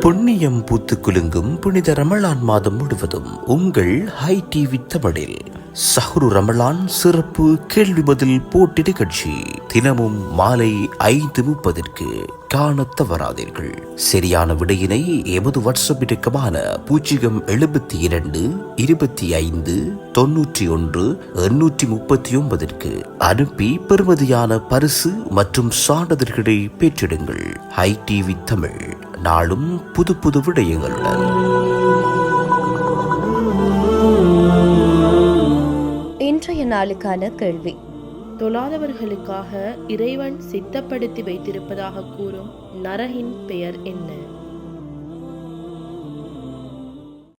புண்ணியம் பூத்து குலுங்கும் புனித ரமலான் மாதம் முழுவதும் உங்கள் ஹை டிவி தமிழில் சஹ்ரு ரமலான் சிறப்பு கேள்வி பதில் போட்டி நிகழ்ச்சி. தினமும் மாலை ஐந்து முப்பதற்கு காண தவறாதீர்கள். சரியான விடையினை எமது வாட்ஸ்அப் இலக்கமான பூஜ்ஜியம் எழுபத்தி இரண்டு இருபத்தி ஐந்து தொன்னூற்றி ஒன்று எண்ணூற்றி முப்பத்தி ஒன்பதற்கு அனுப்பி பெறுமதியான பரிசு மற்றும் சான்றிதழ்களை பெற்றிடுங்கள். ஹை டிவி தமிழ் நாளும் புது புது விடயங்களுடன் நாளுக்கான கேள்வி. தொழாதவர்களுக்காக இறைவன் சித்தப்படுத்தி வைத்திருப்பதாக கூறும் நரகின் பெயர் என்ன?